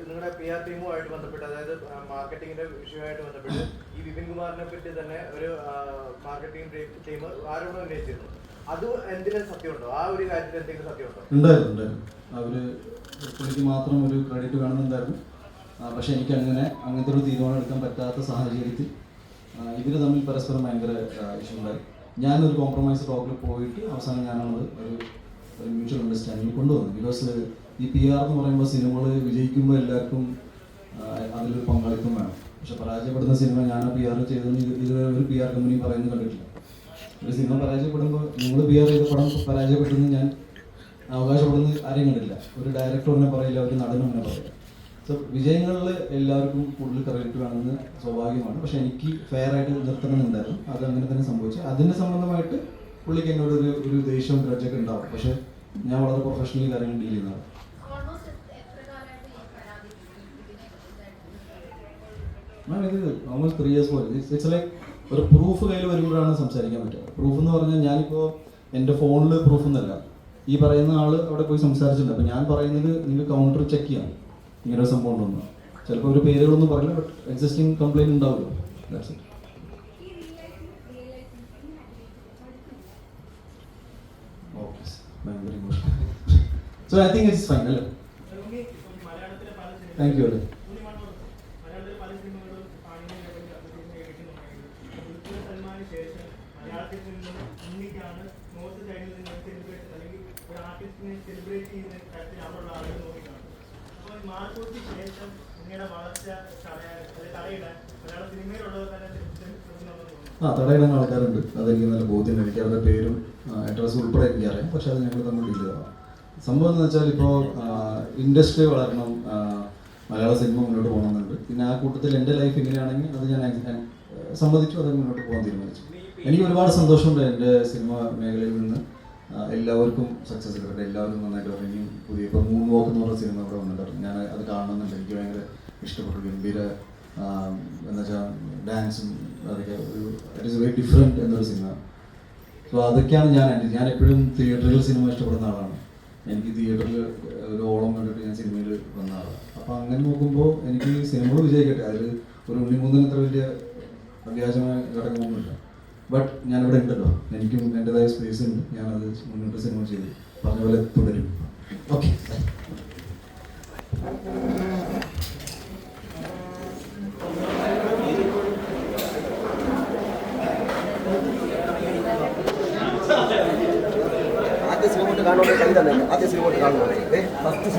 നിങ്ങളുടെ P R ടീമുമായിട്ട് ബന്ധപ്പെട്ട് അതായത് മാർക്കറ്റിംഗിന്റെ വിഷയമായിട്ട് ബന്ധപ്പെട്ട് ഈ വിപിൻ കുമാറിനെ പറ്റി തന്നെ ഒരു മാർക്കറ്റിംഗ് ടീം ആരോടും ഉന്നയിച്ചിരുന്നു അത് എന്തിനും സത്യമുണ്ടോ? ആ ഒരു കാര്യത്തിൽ എന്തെങ്കിലും സത്യമുണ്ടോ? ഉണ്ടായിരുന്നു അവർ മാത്രം ഒരു ക്രെഡിറ്റ് വേണമെന്നുണ്ടായിരുന്നു. പക്ഷെ എനിക്ക് അങ്ങനെ അങ്ങനത്തെ ഒരു തീരുമാനം എടുക്കാൻ പറ്റാത്ത സാഹചര്യത്തിൽ ഇവർ തമ്മിൽ പരസ്പരം ഭയങ്കര ഇഷ്യൂ ഉണ്ടായി ഞാനൊരു കോംപ്രമൈസ് ടോക്കിൽ പോയിട്ട് അവസാനം ഞാനത് ഒരു ഒരു മ്യൂച്വൽ അണ്ടർസ്റ്റാൻഡിങ് കൊണ്ടുവന്നു. ബിക്കോസ് ഈ പി ആർ എന്ന് പറയുമ്പോൾ സിനിമകൾ വിജയിക്കുമ്പോൾ എല്ലാവർക്കും അതിലൊരു പങ്കാളിത്തം വേണം. പക്ഷെ പരാജയപ്പെടുന്ന സിനിമ ഞാൻ പി ആർ ചെയ്തെന്ന് ഇത് ഇതുവരെ ഒരു പി ആർ കമ്പനി പറയുന്നത് കണ്ടിട്ടില്ല. ഒരു സിനിമ പരാജയപ്പെടുമ്പോൾ നിങ്ങൾ പി ആർ ചെയ്ത പടം പരാജയപ്പെട്ടെന്ന് ഞാൻ അവകാശപ്പെടുന്ന ആരെയും കണ്ടില്ല ഒരു ഡയറക്ടറിനെ പറയില്ല ഒരു നടനും എന്നെ പറയില്ല. സോ വിജയങ്ങളിൽ എല്ലാവർക്കും കൂടുതൽ ക്രെഡിറ്റ് വേണമെന്ന് സ്വാഭാവികമാണ്. പക്ഷെ എനിക്ക് ഫെയർ ആയിട്ട് നിർത്തണമെന്നുണ്ടായിരുന്നു അത് അങ്ങനെ തന്നെ സംഭവിച്ചു. അതിന് സംബന്ധമായിട്ട് പുള്ളിക്ക് എന്നോട് ഒരു ഒരു ദേഷ്യവും ഉണ്ടാവും. പക്ഷെ ഞാൻ വളരെ പ്രൊഫഷണലി കാര്യങ്ങൾ ഡീൽ ചെയ്യുന്നതാണ്. ഓൾമോസ്റ്റ് ത്രീ ഇയേഴ്സ് പോലെ. ഇറ്റ്സ് ലൈക്ക് ഒരു പ്രൂഫ് കയ്യിൽ വരുമ്പോഴാണ് സംസാരിക്കാൻ പറ്റുക. പ്രൂഫ് എന്ന് പറഞ്ഞാൽ ഞാനിപ്പോൾ എന്റെ ഫോണിൽ പ്രൂഫ് എന്നല്ല. ഈ പറയുന്ന ആൾ അവിടെ പോയി സംസാരിച്ചിട്ടുണ്ട്. അപ്പോൾ ഞാൻ പറയുന്നത് നിങ്ങൾ കൗണ്ടർ ചെക്ക് ചെയ്യാം. ഇങ്ങനെ ഒരു സംഭവം ഉണ്ടെന്ന്. ചിലപ്പോൾ ഒരു പേരുകളൊന്നും പറയില്ല ബട്ട് എക്സിസ്റ്റിംഗ് കംപ്ലൈന്റ് ഉണ്ടാവുമല്ലോ. That's it so I think it's fine അല്ലേ? താങ്ക് യു അല്ലേ? ശേഷം മലയാളത്തിൽ നിന്നും ഹിന്ദിക്കാണ് നോർത്ത് സൈഡിൽ നിന്ന് സെലിബ്രേഷൻ അല്ലെങ്കിൽ ഒരു ആർട്ടിസ്റ്റിനെ സെലിബ്രേറ്റ് ചെയ്യുന്ന തരത്തിൽ അവിടെയുള്ള ആളുകൾ നോക്കിക്കാണും. അപ്പോൾ ഈ മാർക്കോയ്ക്ക് ശേഷം ഇന്ത്യയുടെ വളർച്ച തടയിടാൻ മലയാള സിനിമയിലുള്ളവർ തന്നെ ആ തടയിടാൻ ആൾക്കാരുണ്ട്. അതെനിക്ക് നല്ല ബോധ്യം. എനിക്ക് അവരുടെ പേരും അഡ്രസ്സും ഉൾപ്പെടെ എനിക്ക് അറിയാം. പക്ഷെ അത് ഞങ്ങൾ തമ്മിൽ ഡീൽ സംഭവം എന്ന് വെച്ചാൽ ഇപ്പോൾ ഇൻഡസ്ട്രി വളരണം മലയാള സിനിമ മുന്നോട്ട് പോകണമെന്നുണ്ട് പിന്നെ ആ കൂട്ടത്തിൽ എന്റെ ലൈഫ് ഇങ്ങനെയാണെങ്കിൽ അത് ഞാൻ സമ്മതിച്ചു അത് മുന്നോട്ട് പോകാൻ തീരുമാനിച്ചു. എനിക്ക് ഒരുപാട് സന്തോഷമുണ്ട് എന്റെ സിനിമ മേഖലയിൽ നിന്ന്. എല്ലാവർക്കും സക്സസ് കിട്ടട്ടെ എല്ലാവരും നന്നായിട്ട് പറഞ്ഞു പുതിയ ഇപ്പോൾ മൂന്ന് വോക്ക് എന്ന് പറഞ്ഞ സിനിമ ഇവിടെ വന്നിട്ടുണ്ട്. ഞാൻ അത് കാണണമെന്നുണ്ട്. എനിക്ക് ഭയങ്കര ഇഷ്ടപ്പെട്ടു. ഗംഭീര എന്നുവെച്ചാൽ എന്ന് വെച്ചാൽ ഡാൻസും അതൊക്കെ ഒരു ഇറ്റ് ഇസ് വെരി ഡിഫറെന്റ് എന്നൊരു സിനിമ സോ അതൊക്കെയാണ് ഞാൻ ഞാൻ എപ്പോഴും തിയേറ്ററിൽ സിനിമ ഇഷ്ടപ്പെടുന്ന ആളാണ്. എനിക്ക് തിയേറ്ററിൽ ഒരു ഓളം കണ്ടിട്ട് ഞാൻ സിനിമയിൽ വന്ന ആളാണ് അപ്പോൾ അങ്ങനെ നോക്കുമ്പോൾ എനിക്ക് സിനിമകൾ വിജയിക്കട്ടെ. അതിൽ ഒരു ഉണ്ണിമൂന്നിന് അത്ര വലിയ അത്യാവശ്യമായ ഘടകമൊന്നുമില്ല. ബട്ട് ഞാനിവിടെ ഉണ്ടല്ലോ. എനിക്കും എന്റെതായ സ്പേസ് ഉണ്ട്. ഞാനത് മുന്നോട്ട് സിനിമ ചെയ്ത് പറഞ്ഞ പോലെ തുടരും. ഓക്കെ ആദ്യ സിനിമ കൊണ്ട് കാണുമ്പോൾ കളി തന്നെ ആദ്യ സിനിമ കൊണ്ട് ഏ ഫസ്റ്റ്